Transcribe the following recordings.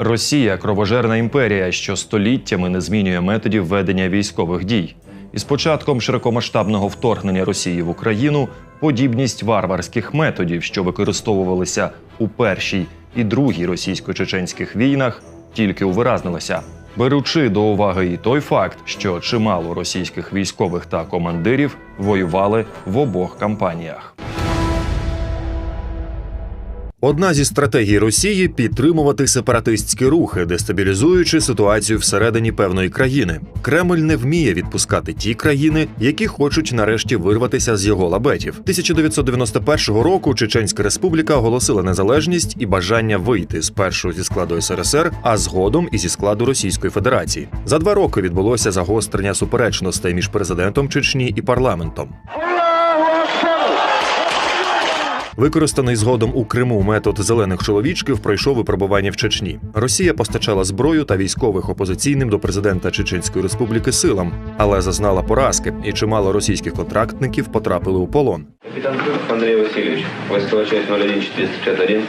Росія кровожерна імперія, що століттями не змінює методів ведення військових дій. Із початком широкомасштабного вторгнення Росії в Україну подібність варварських методів, що використовувалися у першій і другій російсько-чеченських війнах, тільки увиразнилася. Беручи до уваги і той факт, що чимало російських військових та командирів воювали в обох кампаніях. Одна зі стратегій Росії підтримувати сепаратистські рухи, дестабілізуючи ситуацію всередині певної країни. Кремль не вміє відпускати ті країни, які хочуть нарешті вирватися з його лабетів. 1991 року Чеченська Республіка оголосила незалежність і бажання вийти спершу зі складу СРСР, а згодом і зі складу Російської Федерації. За два роки відбулося загострення суперечностей між президентом Чечні і парламентом. Використаний згодом у Криму метод зелених чоловічків пройшов випробування в Чечні. Росія постачала зброю та військових опозиційним до президента Чеченської республіки силам, але зазнала поразки, і чимало російських контрактників потрапили у полон. Капітан Андрій Васильович, військова часть 01451,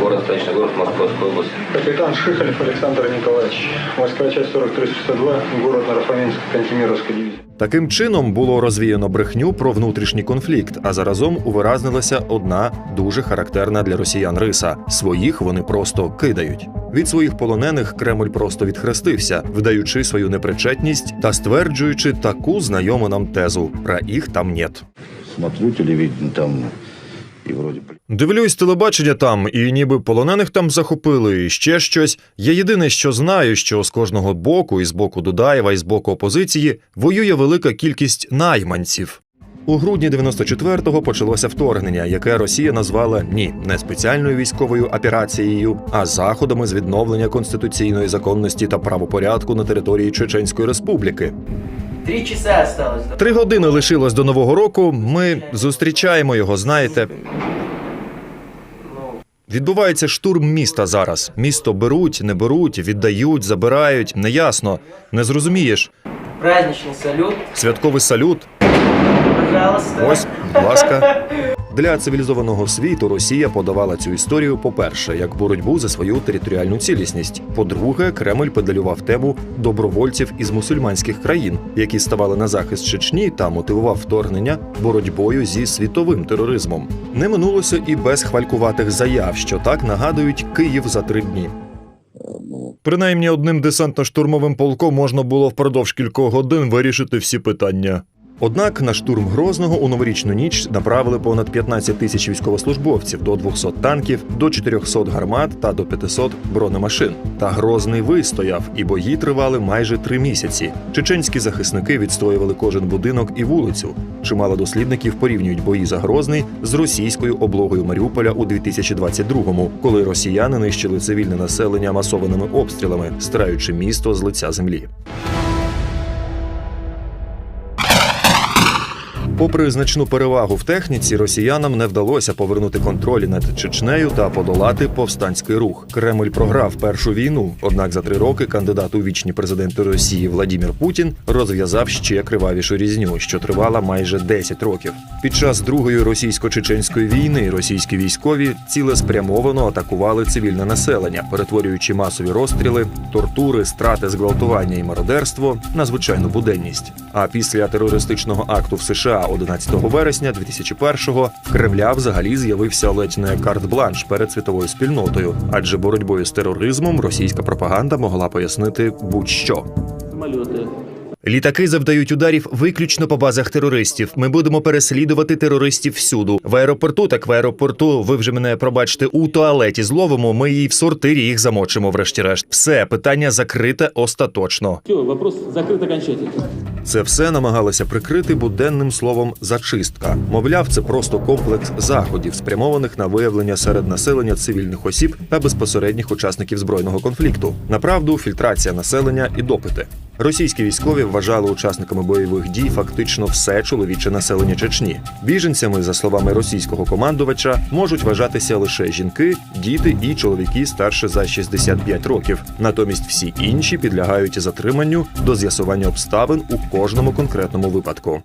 город Столичный город, Московская область. Капитан Шихалев Александр Николаевич, войсковая часть 4362, город Нарафаминск, Кантемировская дивизия. Таким чином було розвіяно брехню про внутрішній конфлікт, а заразом увиразнилася одна дуже характерна для росіян риса: своїх вони просто кидають. Від своїх полонених Кремль просто відхрестився, вдаючи свою непричетність та стверджуючи таку знайому нам тезу: про їх там нет. смотрю телевидение там вроде блин, Дивлюсь телебачення там, і ніби полонених там захопили, і ще щось. Я єдине, що знаю, що з кожного боку, і з боку Дудаєва, і з боку опозиції, воює велика кількість найманців. У грудні 94-го почалося вторгнення, яке Росія назвала ні не спеціальною військовою операцією, а заходами з відновлення конституційної законності та правопорядку на території Чеченської Республіки. Три часа осталось. Три години лишилось до нового року. Ми зустрічаємо його. Знаєте, Відбувається штурм міста зараз. Місто беруть, не беруть, віддають, забирають. Неясно. Не зрозумієш. Праздничний салют. Святковий салют. Пожалуйста. Ось, будь ласка. Для цивілізованого світу Росія подавала цю історію, по-перше, як боротьбу за свою територіальну цілісність. По-друге, Кремль педалював тему добровольців із мусульманських країн, які ставали на захист Чечні та мотивував вторгнення боротьбою зі світовим тероризмом. Не минулося і без хвалькуватих заяв, що так нагадують Київ за три дні. Принаймні одним десантно-штурмовим полком можна було впродовж кількох годин вирішити всі питання. Однак на штурм Грозного у новорічну ніч направили понад 15 тисяч військовослужбовців, до 200 танків, до 400 гармат та до 500 бронемашин. Та Грозний вистояв, і бої тривали майже три місяці. Чеченські захисники відстоювали кожен будинок і вулицю. Чимало дослідників порівнюють бої за Грозний з російською облогою Маріуполя у 2022-му, коли росіяни нищили цивільне населення масованими обстрілами, стираючи місто з лиця землі. Попри значну перевагу в техніці, росіянам не вдалося повернути контроль над Чечнею та подолати повстанський рух. Кремль програв першу війну. Однак за три роки кандидат у вічні президенти Росії Владімір Путін розв'язав ще кривавішу різню, що тривала майже 10 років. Під час другої російсько-чеченської війни російські військові цілеспрямовано атакували цивільне населення, перетворюючи масові розстріли, тортури, страти, зґвалтування і мародерство на звичайну буденність. А після терористичного акту в США 11 вересня 2001-го в Кремля взагалі з'явився ледь не карт-бланш перед світовою спільнотою, адже боротьбою з тероризмом російська пропаганда могла пояснити будь-що. Літаки завдають ударів виключно по базах терористів. Ми будемо переслідувати терористів всюду. В аеропорту, так в аеропорту. Ви вже мене пробачте у туалеті зловимо. Ми і в сортирі їх замочимо. Врешті-решт, все питання закрите остаточно. Все, вопрос закрыт окончательно. Це все намагалися прикрити буденним словом зачистка. Мовляв, це просто комплекс заходів, спрямованих на виявлення серед населення цивільних осіб та безпосередніх учасників збройного конфлікту. Направду, фільтрація населення і допити. Російські військові вважали учасниками бойових дій фактично все чоловіче населення Чечні. Біженцями, за словами російського командувача, можуть вважатися лише жінки, діти і чоловіки старше за 65 років. Натомість всі інші підлягають затриманню до з'ясування обставин у кожному конкретному випадку.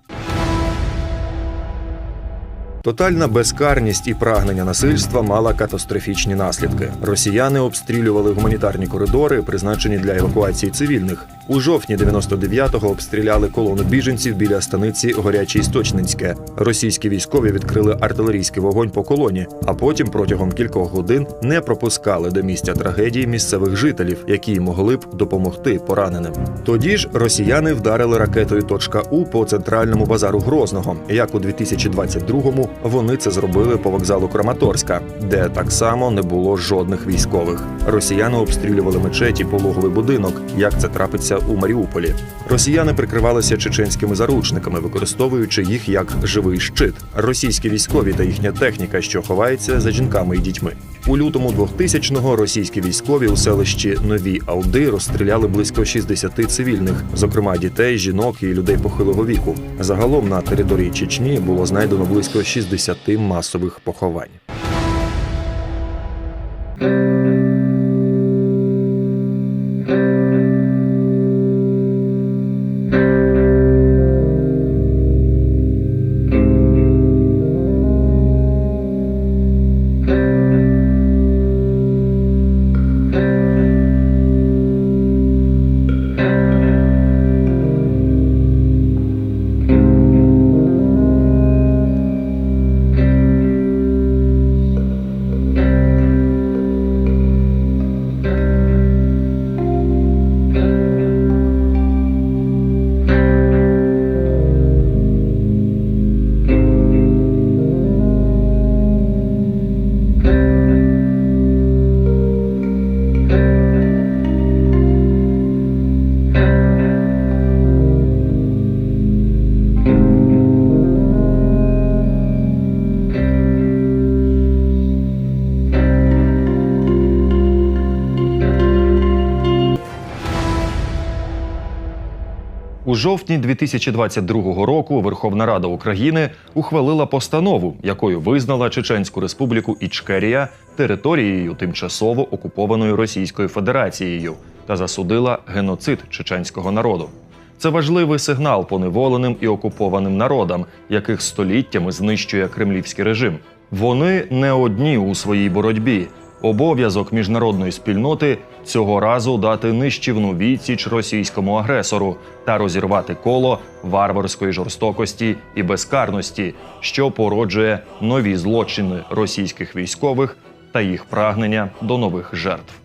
Тотальна безкарність і прагнення насильства мала катастрофічні наслідки. Росіяни обстрілювали гуманітарні коридори, призначені для евакуації цивільних. У жовтні 99-го обстріляли колону біженців біля станиці Горяче Істочненське. Російські військові відкрили артилерійський вогонь по колоні, а потім протягом кількох годин не пропускали до місця трагедії місцевих жителів, які могли б допомогти пораненим. Тоді ж росіяни вдарили ракетою «Точка У по центральному базару Грозного. Як у 2022-му вони це зробили по вокзалу Краматорська, де так само не було жодних військових. Росіяни обстрілювали мечеті, пологовий будинок, як це трапиться у Маріуполі. Росіяни прикривалися чеченськими заручниками, використовуючи їх як живий щит. Російські військові та їхня техніка, що ховається за жінками і дітьми. У лютому 2000-го російські військові у селищі Нові Алди розстріляли близько 60 цивільних, зокрема дітей, жінок і людей похилого віку. Загалом на території Чечні було знайдено близько 60 масових поховань. У жовтні 2022 року Верховна Рада України ухвалила постанову, якою визнала Чеченську Республіку Ічкерія територією тимчасово окупованою Російською Федерацією та засудила геноцид чеченського народу. Це важливий сигнал поневоленим і окупованим народам, яких століттями знищує кремлівський режим. Вони не одні у своїй боротьбі. Обов'язок міжнародної спільноти цього разу дати нищівну відсіч російському агресору та розірвати коло варварської жорстокості і безкарності, що породжує нові злочини російських військових та їх прагнення до нових жертв.